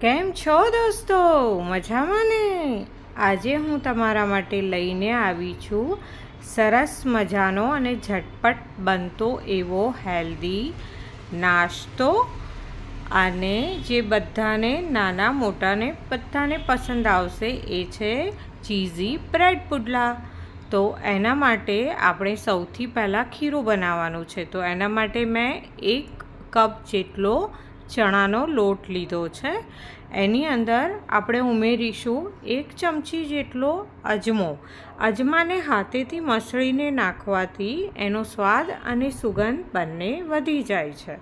કેમ છો દોસ્તો? મજામાં ને? આજે હું તમારા માટે લઈને આવી છું સરસ મજાનો અને ઝટપટ બનતો એવો હેલ્ધી નાસ્તો અને જે બધાને નાના મોટાને બધાને પસંદ આવશે એ છે ચીઝી બ્રેડ પુડલા. તો એના માટે આપણે સૌથી પહેલાં ખીરું બનાવવાનું છે. તો એના માટે મેં એક કપ જેટલો ચણાનો લોટ લીધો છે. એની અંદર આપણે ઉમેરીશું એક ચમચી જેટલો અજમો. અજમાને હાથેથી મસળીને નાખવાથી એનો સ્વાદ અને સુગંધ બંને વધી જાય છે.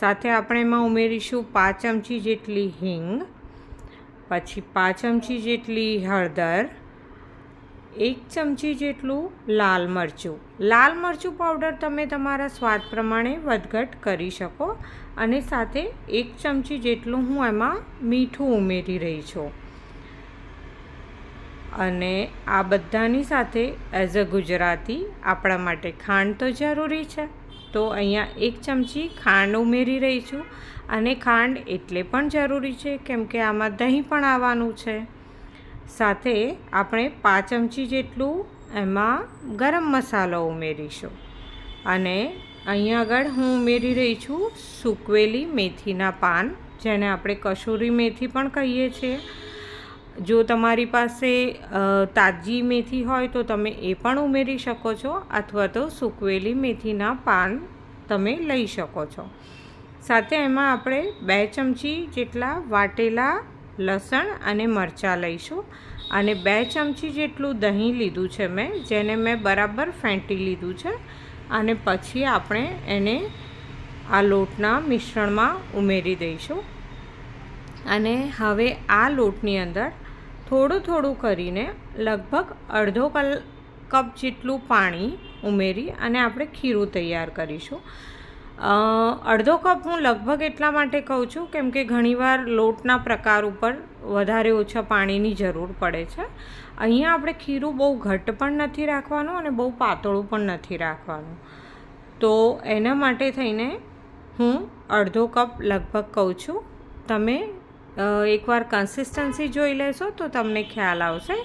સાથે આપણે એમાં ઉમેરીશું પાંચ ચમચી જેટલી હિંગ, પછી પાંચ ચમચી જેટલી હળદર એક ચમચી જેટલું લાલ મરચું. લાલ મરચું પાવડર તમે તમારા સ્વાદ પ્રમાણે વધઘટ કરી શકો અને સાથે એક ચમચી જેટલું હું એમાં મીઠું ઉમેરી રહી છું. અને આ બધાની સાથે એઝ અ ગુજરાતી આપણા માટે ખાંડ તો જરૂરી છે. તો અહીંયા એક ચમચી ખાંડ ઉમેરી રહી છું. અને ખાંડ એટલે પણ જરૂરી છે, કેમ કે આમાં દહીં પણ આવવાનું છે. સાથે આપણે પાંચ ચમચી જેટલું એમાં ગરમ મસાલો ઉમેરીશું. અને અહીંયા આગળ હું ઉમેરી રહી છું સૂકવેલી મેથીના પાન, જેને આપણે કસૂરી મેથી પણ કહીએ છીએ. જો તમારી પાસે તાજી મેથી હોય તો તમે એ પણ ઉમેરી શકો છો, અથવા તો સૂકવેલી મેથીના પાન તમે લઈ શકો છો. સાથે એમાં આપણે બે ચમચી જેટલા વાટેલા લસણ અને મરચાં લઈશું. અને બે ચમચી જેટલું દહીં લીધું છે મેં, જેને મેં બરાબર ફેંટી લીધું છે. અને પછી આપણે એને આ લોટના મિશ્રણમાં ઉમેરી દઈશું. અને હવે આ લોટની અંદર થોડું થોડું કરીને લગભગ અડધો કલ, કપ જેટલું પાણી ઉમેરી અને આપણે ખીરું તૈયાર કરીશું. અડધો કપ હું લગભગ એટલા માટે કહું છું કેમ કે ઘણીવાર લોટના પ્રકાર ઉપર વધારે ઓછા પાણીની જરૂર પડે છે. અહીંયા આપણે ખીરું બહુ ઘટ્ટ પણ નથી રાખવાનું અને બહુ પાતળું પણ નથી રાખવાનું. તો એના માટે થઈને હું અડધો કપ લગભગ કહું છું. તમે એકવાર કન્સિસ્ટન્સી જોઈ લેશો તો તમને ખ્યાલ આવશે.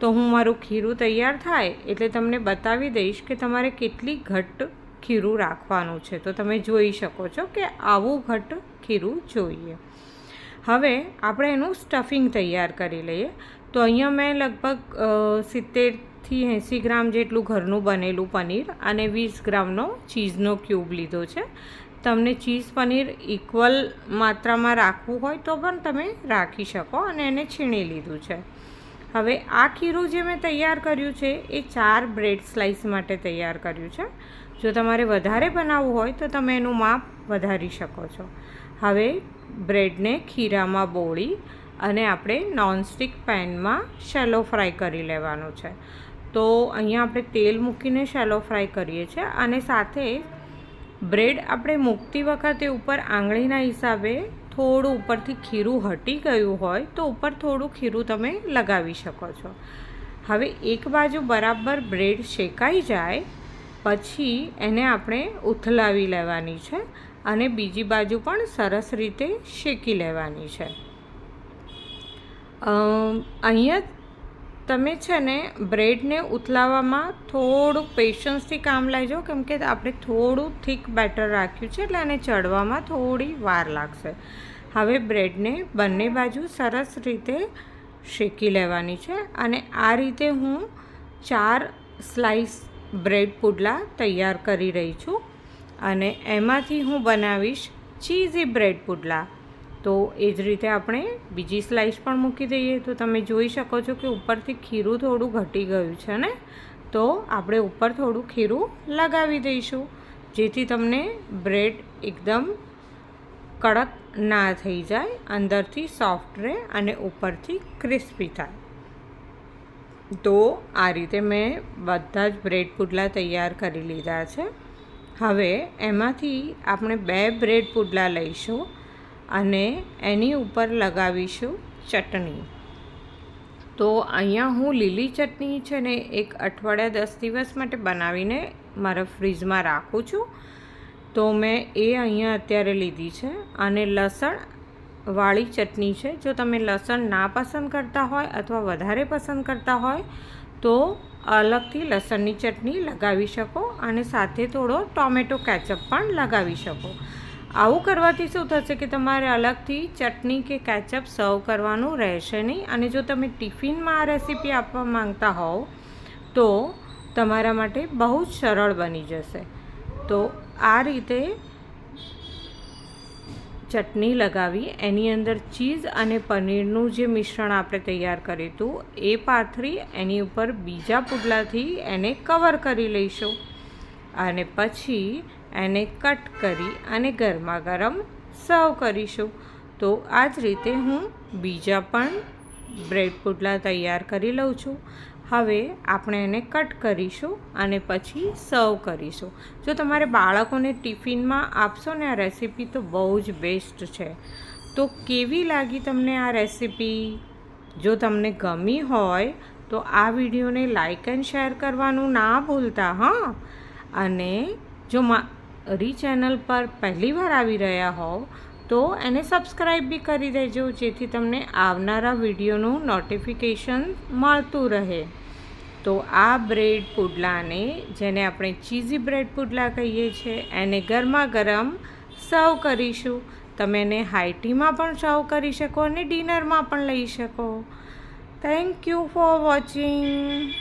તો હું મારું ખીરું તૈયાર થાય એટલે તમને બતાવી દઈશ કે તમારે કેટલી ઘટ્ટ ખીરું રાખવાનું છે. તો તમે જોઈ શકો છો કે આવું ઘટ્ટ ખીરું જોઈએ. હવે આપણે એનું સ્ટફિંગ તૈયાર કરી લઈએ. તો અહીંયા મેં લગભગ સિત્તેરથી એંસી ગ્રામ જેટલું ઘરનું બનેલું પનીર અને વીસ ગ્રામનો ચીઝનો ક્યુબ લીધો છે. તમને ચીઝ પનીર ઇક્વલ માત્રામાં રાખવું હોય તો પણ તમે રાખી શકો અને એને છીણી લીધું છે. હવે આ ખીરું જે મેં તૈયાર કર્યું છે, એ ચાર બ્રેડ સ્લાઇસ માટે તૈયાર કર્યું છે. જો તમારે વધારે બનાવવું હોય, તો તમે એનું માપ વધારી શકો છો. હવે બ્રેડને ખીરામાં બોળી અને આપણે નોનસ્ટિક પેનમાં શેલો ફ્રાય કરી લેવાનું છે. તો અહીંયા આપણે તેલ મૂકીને શેલો ફ્રાય કરીએ છીએ અને સાથે બ્રેડ આપણે મૂકતી વખતે ઉપર આંગળીના હિસાબે થોડું ઉપરથી ખીરું હટી ગયું હોય તો ઉપર થોડું ખીરું તમે લગાવી શકો છો. હવે એક બાજુ બરાબર બ્રેડ શેકાઈ જાય, પછી એને આપણે ઉથલાવી લેવાની છે અને બીજી બાજુ પણ સરસ રીતે શેકી લેવાની છે. અહીંયા તમે છે ને બ્રેડને ઉથલાવવામાં થોડુંક પેશન્સથી કામ લાવજો કેમ કે આપણે થોડું થીક બેટર રાખ્યું છે એટલે એને ચડવામાં થોડી વાર લાગશે. હવે બ્રેડને બંને બાજુ સરસ રીતે શેકી લેવાની છે અને આ રીતે હું ચાર સ્લાઈસ બ્રેડ પુડલા તૈયાર કરી રહી છું. અને એમાંથી હું બનાવીશ ચીઝી બ્રેડ પુડલા. તો એ જ રીતે આપણે બીજી સ્લાઇસ પણ મૂકી દઈએ. તો તમે જોઈ શકો છો કે ઉપરથી ખીરું થોડું ઘટી ગયું છે ને? તો આપણે ઉપર થોડું ખીરું લગાવી દઈશું. જેથી તમને બ્રેડ એકદમ કડક ના થઈ જાય, અંદરથી સોફ્ટ રહે અને ઉપરથી ક્રિસ્પી થાય. તો આ રીતે મેં બધા જ બ્રેડ પુડલા તૈયાર કરી લીધા છે. હવે એમાંથી આપણે બે બ્રેડ પુડલા લઈશું. અને એની ઉપર લગાવીશું ચટણી. તો અહીંયા હું લીલી ચટણી છે ને એક અઠવાડિયા દસ દિવસ માટે બનાવીને મારા ફ્રીજમાં રાખું છું. તો મેં એ અહીંયા અત્યારે લીધી છે અને લસણ વાળી ચટણી છે. જો તમે લસણ ના પસંદ કરતા હોય અથવા વધારે પસંદ કરતા હોય તો અલગથી લસણની ચટણી લગાવી શકો અને સાથે થોડો ટોમેટો કેચઅપ પણ લગાવી શકો. આવું કરવાથી શું થશે કે તમારે અલગથી ચટણી કે કેચઅપ સર્વ કરવાનું રહેશે નહીં? અને જો તમે ટિફિનમાં આ રેસીપી આપવા માંગતા હોવ, તો તમારા માટે બહુ જ સરળ બની જશે. તો આ રીતે ચટણી લગાવી, એની અંદર ચીઝ અને પનીરનું જે મિશ્રણ આપણે તૈયાર કર્યું હતું, એ પાથરી, એની ઉપર બીજા પુડલાથી એને કવર કરી લઈશું. અને પછી એને કટ કરી અને ગરમા ગરમ સર્વ કરીશું. તો આ જ રીતે હું બીજા પણ બ્રેડ પુડલા તૈયાર કરી લઉં છું. હવે આપણે એને કટ કરીશું અને પછી સર્વ કરીશું. જો તમારે બાળકોને ટિફિનમાં આપશો ને આ રેસીપી તો બહુ જ બેસ્ટ છે. તો કેવી લાગી તમને આ રેસીપી? જો તમને ગમી હોય તો આ વિડીયોને લાઇક એન્ડ શેર કરવાનું ના ભૂલતા, હા? અને જો મારી ચેનલ પર પહેલી વાર આવી રહ્યા હોવ, તો એને સબસ્ક્રાઈબ બી કરી દેજો, જેથી તમને આવનારા વિડીયોનું નોટિફિકેશન મળતું રહે. તો આ બ્રેડ પુડલાને, જેને આપણે ચીઝી બ્રેડ પુડલા કહીએ છીએ, એને ગરમા ગરમ સર્વ કરીશું. તમે એને હાઈટીમાં પણ સર્વ કરી શકો અને ડિનરમાં પણ લઈ શકો. Thank you for watching